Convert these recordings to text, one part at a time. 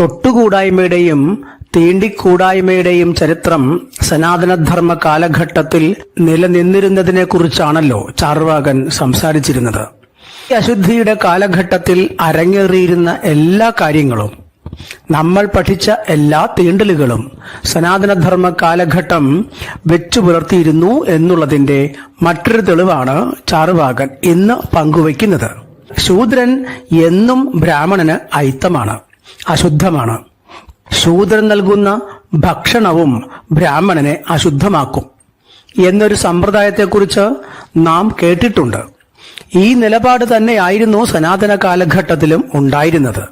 തൊട്ടുകൂടായ്മയുടെയും തീണ്ടിക്കൂടായ്മയുടെയും ചരിത്രം സനാതനധർമ്മ കാലഘട്ടത്തിൽ നിലനിന്നിരുന്നതിനെ കുറിച്ചാണല്ലോ ചാർവാകൻ സംസാരിച്ചിരുന്നത്. ഈ അശുദ്ധിയുടെ കാലഘട്ടത്തിൽ അരങ്ങേറിയിരുന്ന എല്ലാ കാര്യങ്ങളും നമ്മൾ പഠിച്ച എല്ലാ തീണ്ടലുകളും സനാതനധർമ്മ കാലഘട്ടം വെച്ചു പുലർത്തിയിരുന്നു എന്നുള്ളതിന്റെ മറ്റൊരു തെളിവാണ് ചാറുവാകൻ ഇന്ന് പങ്കുവയ്ക്കുന്നത്. ശൂദ്രൻ എന്നും ബ്രാഹ്മണന് അയിത്തമാണ്. അശുദ്ധമാണ്. ശൂദ്രൻ നൽകുന്ന ഭക്ഷണവും ബ്രാഹ്മണനെ അശുദ്ധമാക്കും എന്നൊരു സമ്പ്രദായത്തെക്കുറിച്ച് നാം കേട്ടിട്ടുണ്ട്. ഈ നിലപാട് തന്നെയായിരുന്നു സനാതന കാലഘട്ടത്തിലും ഉണ്ടായിരുന്നത്.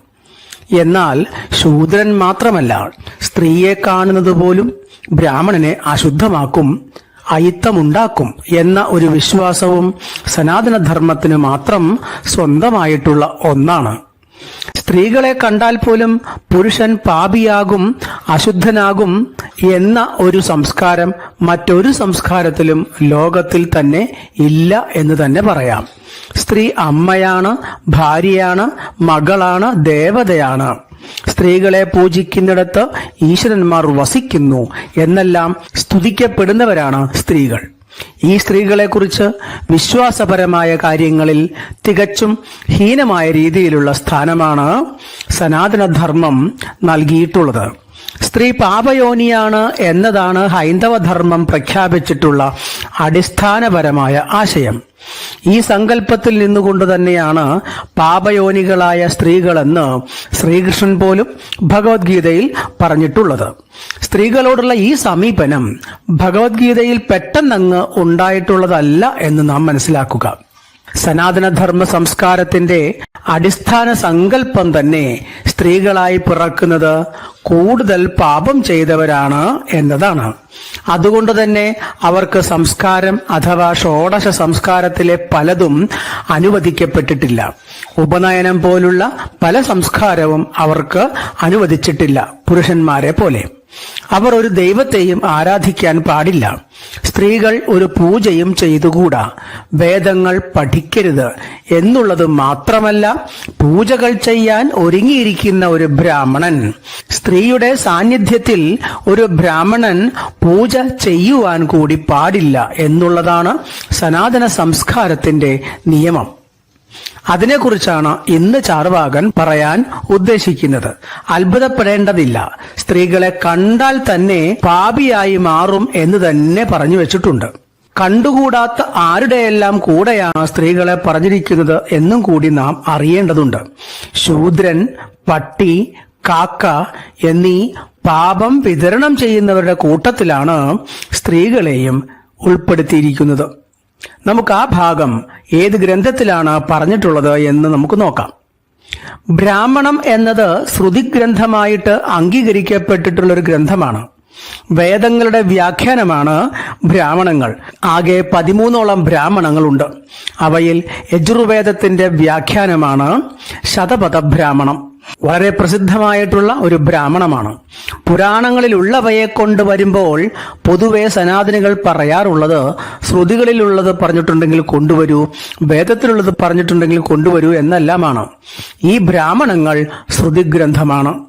എന്നാൽ ശൂദ്രൻ മാത്രമല്ല സ്ത്രീയെ കാണുന്നത് പോലും ബ്രാഹ്മണനെ അശുദ്ധമാക്കും അയിത്തമുണ്ടാക്കും എന്ന ഒരു വിശ്വാസവും സനാതനധർമ്മത്തിന് മാത്രം സ്വന്തമായിട്ടുള്ള ഒന്നാണ്. സ്ത്രീകളെ കണ്ടാൽ പോലും പുരുഷൻ പാപിയാകും അശുദ്ധനാകും എന്ന ഒരു സംസ്കാരം മറ്റൊരു സംസ്കാരത്തിലും ലോകത്തിൽ തന്നെ ഇല്ല എന്ന് തന്നെ പറയാം. സ്ത്രീ അമ്മയാണ് ഭാര്യയാണ് മകളാണ് ദേവതയാണ്. സ്ത്രീകളെ പൂജിക്കുന്നിടത്ത് ഈശ്വരന്മാർ വസിക്കുന്നു. എന്നെല്ലാം സ്തുതിക്കപ്പെടുന്നവരാണ് സ്ത്രീകൾ. ഈ സ്ത്രീകളെക്കുറിച്ച് വിശ്വാസപരമായ കാര്യങ്ങളിൽ തികച്ചും ഹീനമായ രീതിയിലുള്ള സ്ഥാനമാണ് സനാതനധർമ്മം നൽകിയിട്ടുള്ളത്. സ്ത്രീ പാപയോനിയാണ് എന്നതാണ് ഹൈന്ദവധർമ്മം പ്രഖ്യാപിച്ചിട്ടുള്ള അടിസ്ഥാനപരമായ ആശയം. ഈ സങ്കല്പത്തിൽ നിന്നുകൊണ്ട് തന്നെയാണ് പാപയോനികളായ സ്ത്രീകളെന്ന് ശ്രീകൃഷ്ണൻ പോലും ഭഗവത്ഗീതയിൽ പറഞ്ഞിട്ടുള്ളത്. സ്ത്രീകളോടുള്ള ഈ സമീപനം ഭഗവത്ഗീതയിൽ പെട്ടെന്നങ്ങ് ഉണ്ടായിട്ടുള്ളതല്ല എന്ന് നാം മനസ്സിലാക്കുക. സനാതനധർമ്മ സംസ്കാരത്തിന്റെ അടിസ്ഥാന സങ്കല്പം തന്നെ സ്ത്രീകളായി പിറക്കുന്നത് കൂടുതൽ പാപം ചെയ്തവരാണ് എന്നതാണ്. അതുകൊണ്ട് തന്നെ അവർക്ക് സംസ്കാരം അഥവാ ഷോഡശ സംസ്കാരത്തിലെ പലതും അനുവദിക്കപ്പെട്ടിട്ടില്ല. ഉപനയനം പോലുള്ള പല സംസ്കാരവും അവർക്ക് അനുവദിച്ചിട്ടില്ല പുരുഷന്മാരെ പോലെ. അവർ ഒരു ദൈവത്തെയും ആരാധിക്കാൻ പാടില്ല. സ്ത്രീകൾ ഒരു പൂജയും ചെയ്തുകൂടാ. വേദങ്ങൾ പഠിക്കരുത് എന്നുള്ളത് മാത്രമല്ല പൂജകൾ ചെയ്യാൻ ഒരുങ്ങിയിരിക്കുന്ന ഒരു ബ്രാഹ്മണൻ സ്ത്രീയുടെ സാന്നിധ്യത്തിൽ ഒരു ബ്രാഹ്മണൻ പൂജ ചെയ്യുവാൻ കൂടി പാടില്ല എന്നുള്ളതാണ് സനാതന സംസ്കാരത്തിന്റെ നിയമം. അതിനെക്കുറിച്ചാണ് ഇന്ന് ചാർവാകൻ പറയാൻ ഉദ്ദേശിക്കുന്നത്. അത്ഭുതപ്പെടേണ്ടതില്ല. സ്ത്രീകളെ കണ്ടാൽ തന്നെ പാപിയായി മാറും എന്ന് തന്നെ പറഞ്ഞു വെച്ചിട്ടുണ്ട്. കണ്ടുകൂടാത്ത ആരുടെയെല്ലാം കൂടെയാണ് സ്ത്രീകളെ പറഞ്ഞിരിക്കുന്നത് എന്നും കൂടി നാം അറിയേണ്ടതുണ്ട്. ശൂദ്രൻ പട്ടി കാക്ക എന്നീ പാപം വിതരണം ചെയ്യുന്നവരുടെ കൂട്ടത്തിലാണ് സ്ത്രീകളെയും ഉൾപ്പെടുത്തിയിരിക്കുന്നത്. നമുക്ക് ആ ഭാഗം ഏത് ഗ്രന്ഥത്തിലാണ് പറഞ്ഞിട്ടുള്ളത് എന്ന് നമുക്ക് നോക്കാം. ബ്രാഹ്മണം എന്നത് ശ്രുതി ഗ്രന്ഥമായിട്ട് അംഗീകരിക്കപ്പെട്ടിട്ടുള്ള ഒരു ഗ്രന്ഥമാണ്. വേദങ്ങളുടെ വ്യാഖ്യാനമാണ് ബ്രാഹ്മണങ്ങൾ. ആകെ പതിമൂന്നോളം ബ്രാഹ്മണങ്ങളുണ്ട്. അവയിൽ യജുർവേദത്തിന്റെ വ്യാഖ്യാനമാണ് ശതപഥ ബ്രാഹ്മണം വളരെ പ്രസിദ്ധമായിട്ടുള്ള ഒരു ബ്രാഹ്മണമാണ്. പുരാണങ്ങളിലുള്ളവയെ കൊണ്ട് വരുമ്പോൾ പൊതുവെ സനാതനികൾ പറയാറുള്ളത് ശ്രുതികളിലുള്ളത് പറഞ്ഞിട്ടുണ്ടെങ്കിൽ കൊണ്ടുവരൂ വേദത്തിലുള്ളത് പറഞ്ഞിട്ടുണ്ടെങ്കിൽ കൊണ്ടുവരൂ എന്നെല്ലാമാണ്. ഈ ബ്രാഹ്മണങ്ങൾ ശ്രുതിഗ്രന്ഥമാണ്.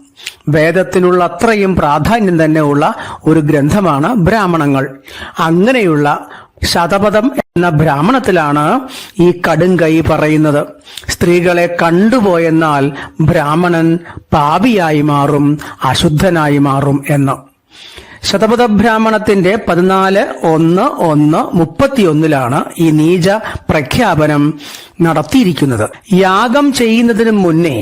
വേദത്തിനുള്ള അത്രയും പ്രാധാന്യം തന്നെ ഉള്ള ഒരു ഗ്രന്ഥമാണ് ബ്രാഹ്മണങ്ങൾ. അങ്ങനെയുള്ള ശതപഥം എന്ന ബ്രാഹ്മണത്തിലാണ് ഈ കടുങ്കൈ പറയുന്നത്. സ്ത്രീകളെ കണ്ടുപോയെന്നാൽ ബ്രാഹ്മണൻ പാപിയായി മാറും അശുദ്ധനായി മാറും എന്ന്. ശതപഥ ബ്രാഹ്മണത്തിന്റെ പതിനാല് ഒന്ന് ഒന്ന് മുപ്പത്തിയൊന്നിലാണ് ഈ നീച പ്രഖ്യാപനം നടത്തിയിരിക്കുന്നത്. യാഗം ചെയ്യുന്നതിന് മുന്നേ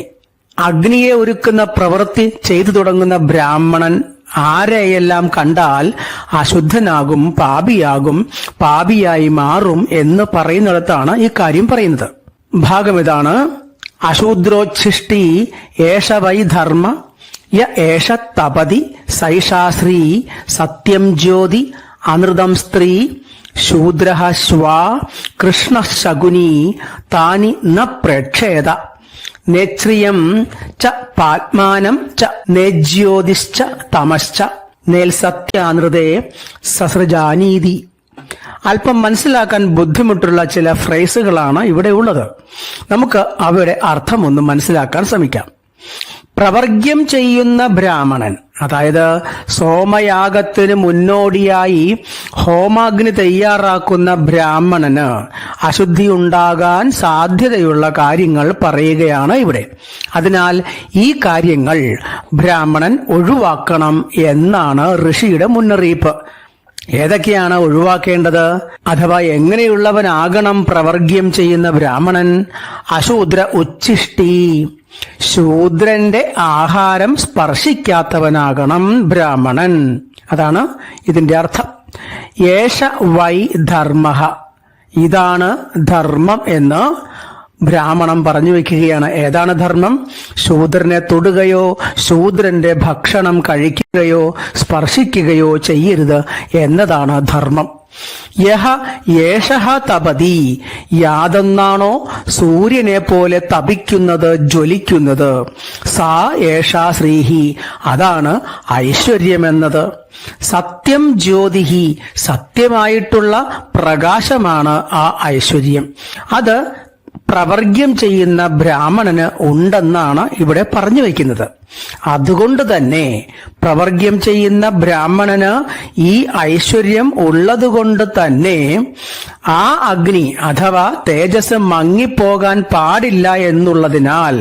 അഗ്നിയെ ഒരുക്കുന്ന പ്രവൃത്തി ചെയ്തു തുടങ്ങുന്ന ബ്രാഹ്മണൻ ആരെയെല്ലാം കണ്ടാൽ അശുദ്ധനാകും പാപിയാകും പാപിയായി മാറും എന്ന് പറയുന്നിടത്താണ് ഈ കാര്യം പറയുന്നത്. ഭാഗം ഇതാണ്. അശൂദ്രോച്ഛിഷ്ടി ഏഷ ധർമ്മ യ ഏഷ തപതി സൈഷാശ്രീ സത്യം ജ്യോതി അനൃതം സ്ത്രീ ശൂദ്ര ശ്വാ കൃഷ്ണ ശകുനി താനി ന പ്രേക്ഷേത. നേത്രിയം ച പാത്മാനം ച നേജ്യോതിശ്ച തമശ്ച നേൽസത്യാനൃതേ സസൃജാനീതി അല്പം മനസ്സിലാക്കാൻ ബുദ്ധിമുട്ടുള്ള ചില ഫ്രേസുകളാണ് ഇവിടെ ഉള്ളത്. നമുക്ക് അവയുടെ അർത്ഥം ഒന്ന് മനസ്സിലാക്കാൻ ശ്രമിക്കാം. പ്രവർഗ്യം ചെയ്യുന്ന ബ്രാഹ്മണൻ അതായത് സോമയാഗത്തിന് മുന്നോടിയായി ഹോമാഗ്നി തയ്യാറാക്കുന്ന ബ്രാഹ്മണന് അശുദ്ധി ഉണ്ടാകാൻ സാധ്യതയുള്ള കാര്യങ്ങൾ പറയുകയാണ് ഇവിടെ. അതിനാൽ ഈ കാര്യങ്ങൾ ബ്രാഹ്മണൻ ഒഴിവാക്കണം എന്നാണ് ഋഷിയുടെ മുന്നറിയിപ്പ്. ഏതൊക്കെയാണ് ഒഴിവാക്കേണ്ടത്? അഥവാ എങ്ങനെയുള്ളവനാകണം പ്രവർഗ്യം ചെയ്യുന്ന ബ്രാഹ്മണൻ? അശൂദ്ര ഉച്ഛിഷ്ടി ശൂദ്രന്റെ ആഹാരം സ്പർശിക്കാത്തവനാകണം ബ്രാഹ്മണൻ. അതാണ് ഇതിന്റെ അർത്ഥം. യേശ വൈ ധർമ്മ. ഇതാണ് ധർമ്മം എന്ന് ബ്രാഹ്മണം പറഞ്ഞു വെക്കുകയാണ് ഏതാണ് ധർമ്മം? ശൂദ്രനെ തൊടുകയോ ശൂദ്രന്റെ ഭക്ഷണം കഴിക്കുകയോ സ്പർശിക്കുകയോ ചെയ്യരുത് എന്നതാണ് ധർമ്മം. യഹ യേഷഹ തപതി. യാതെന്നാണോ സൂര്യനെ പോലെ തപിക്കുന്നത് ജ്വലിക്കുന്നത്? സാ ഏഷാ ശ്രീഹി. അതാണ് ഐശ്വര്യമെന്നത്. സത്യം ജ്യോതിഹി. സത്യമായിട്ടുള്ള പ്രകാശമാണ് ആ ഐശ്വര്യം. അത് പ്രവർഗ്യം ചെയ്യുന്ന ബ്രാഹ്മണന് ഉണ്ടെന്നാണ് ഇവിടെ പറഞ്ഞു വയ്ക്കുന്നത്. അതുകൊണ്ട് തന്നെ പ്രവർഗ്യം ചെയ്യുന്ന ബ്രാഹ്മണന് ഈ ഐശ്വര്യം ഉള്ളതുകൊണ്ട് തന്നെ ആ അഗ്നി അഥവാ തേജസ് മങ്ങിപ്പോകാൻ പാടില്ല എന്നുള്ളതിനാൽ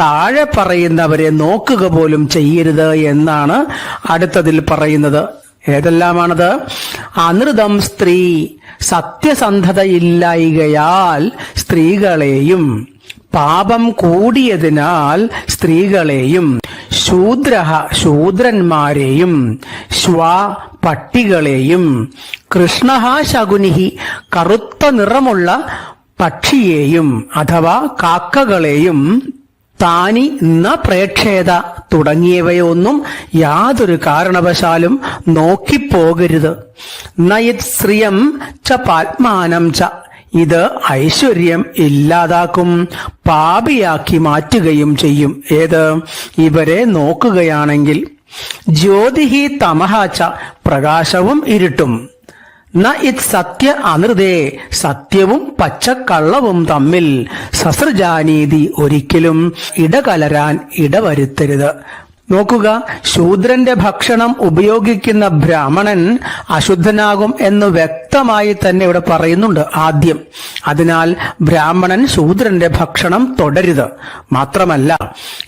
താഴെ പറയുന്നവരെ നോക്കുക പോലും ചെയ്യരുത് എന്നാണ് അടുത്തതിൽ പറയുന്നത്. ഏതെല്ലാമാണത്? അനൃതം സ്ത്രീ സത്യസന്ധതയില്ലായികയാൽ സ്ത്രീകളെയും. പാപം കൂടിയതിനാൽ സ്ത്രീകളെയും. ശൂദ്ര ശൂദ്രന്മാരെയും. ശ്വ പട്ടികളെയും. കൃഷ്ണ ശകുനിഹി കറുത്ത നിറമുള്ള പക്ഷിയെയും. അഥവാ കാക്കകളെയും താനി ന പ്രേക്ഷേത തുടങ്ങിയവയൊന്നും യാതൊരു കാരണവശാലും നോക്കിപ്പോകരുത്. നയത് ശ്രിയം ച പാത്മാനം ച. ഇത് ഐശ്വര്യം ഇല്ലാതാക്കും പാപിയാക്കി മാറ്റുകയും ചെയ്യും. ഏത്? ഇവരെ നോക്കുകയാണെങ്കിൽ ജ്യോതിഹി തമഹാച്ച പ്രകാശവും ഇരുട്ടും. സത്യ അനൃതേ സത്യവും പച്ചക്കള്ളവും തമ്മിൽ സസൃജാനീതി ഒരിക്കലും ഇടകലരാൻ ഇടവരുത്തരുത്. നോക്കുക ശൂദ്രന്റെ ഭക്ഷണം ഉപയോഗിക്കുന്ന ബ്രാഹ്മണൻ അശുദ്ധനാകും എന്ന് വ്യക്തമായി തന്നെ ഇവിടെ പറയുന്നുണ്ട് ആദ്യം. അതിനാൽ ബ്രാഹ്മണൻ ശൂദ്രന്റെ ഭക്ഷണം തുടരുത്. മാത്രമല്ല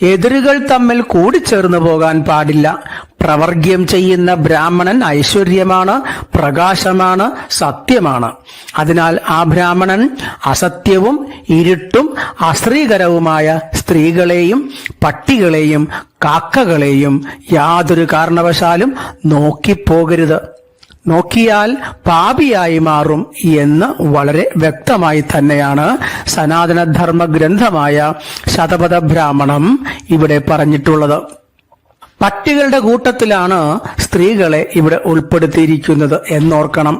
എതിരുകൾ തമ്മിൽ കൂടിച്ചേർന്നു പോകാൻ പാടില്ല. പ്രവർഗ്യം ചെയ്യുന്ന ബ്രാഹ്മണൻ ഐശ്വര്യമാണ് പ്രകാശമാണ് സത്യമാണ്. അതിനാൽ ആ ബ്രാഹ്മണൻ അസത്യവും ഇരുട്ടും അശ്രീകരവുമായ സ്ത്രീകളെയും പട്ടികളെയും കാക്കകളെയും യാതൊരു കാരണവശാലും നോക്കിപ്പോകരുത്. നോക്കിയാൽ പാപിയായി മാറും എന്ന് വളരെ വ്യക്തമായി തന്നെയാണ് സനാതനധർമ്മ ഗ്രന്ഥമായ ശതപഥ ബ്രാഹ്മണം ഇവിടെ പറഞ്ഞിട്ടുള്ളത്. പട്ടികളുടെ കൂട്ടത്തിലാണ് സ്ത്രീകളെ ഇവിടെ ഉൾപ്പെടുത്തിയിരിക്കുന്നത് എന്നോർക്കണം.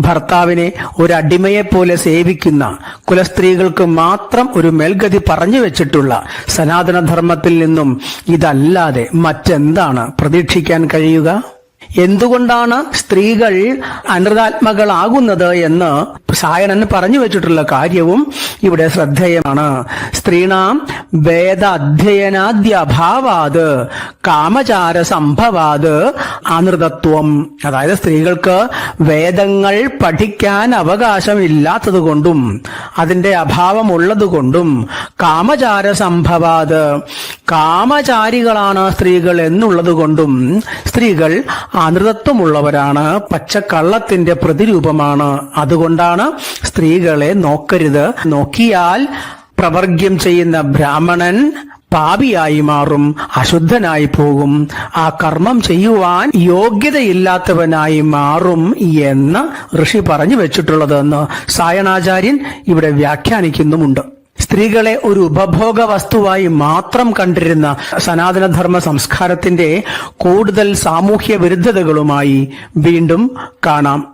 ഭർത്താവിനെ ഒരു അടിമയെ പോലെ സേവിക്കുന്ന കുലസ്ത്രീകൾക്ക് മാത്രം ഒരു മേൽഗതി പറഞ്ഞു വെച്ചിട്ടുള്ള സനാതനധർമ്മത്തിൽ നിന്നും ഇതല്ലാതെ മറ്റെന്താണ് പ്രതീക്ഷിക്കാൻ കഴിയുക? എന്തുകൊണ്ടാണ് സ്ത്രീകൾ അനൃതാത്മകളാകുന്നത് എന്ന് സായണൻ പറഞ്ഞു വെച്ചിട്ടുള്ള കാര്യവും ഇവിടെ ശ്രദ്ധേയമാണ്. സ്ത്രീണാം വേദ അധ്യയനാദ്യഭാവാത് കാമചാര സംഭവാത് അനൃതത്വം. അതായത് സ്ത്രീകൾക്ക് വേദങ്ങൾ പഠിക്കാൻ അവകാശമില്ലാത്തത് കൊണ്ടും അതിന്റെ അഭാവമുള്ളതുകൊണ്ടും കാമചാര സംഭവാത് കാമചാരികളാണ് സ്ത്രീകൾ എന്നുള്ളത് കൊണ്ടും സ്ത്രീകൾ അനൃതത്വമുള്ളവരാണ്. പച്ചക്കള്ളത്തിന്റെ പ്രതിരൂപമാണ്. അതുകൊണ്ടാണ് സ്ത്രീകളെ നോക്കരുത്. നോക്കിയാൽ പ്രവർഗ്യം ചെയ്യുന്ന ബ്രാഹ്മണൻ പാപിയായി മാറും അശുദ്ധനായി പോകും. ആ കർമ്മം ചെയ്യുവാൻ യോഗ്യതയില്ലാത്തവനായി മാറും എന്ന് ഋഷി പറഞ്ഞു വെച്ചിട്ടുള്ളതെന്ന് സായണാചാര്യൻ ഇവിടെ വ്യാഖ്യാനിക്കുന്നുമുണ്ട്. സ്ത്രീകളെ ഒരു ഉപഭോഗ വസ്തുവായി മാത്രം കണ്ടിരുന്ന സനാതനധർമ്മ സംസ്കാരത്തിന്റെ കൂടുതൽ സാമൂഹ്യ വിരുദ്ധതകളുമായി വീണ്ടും കാണാം.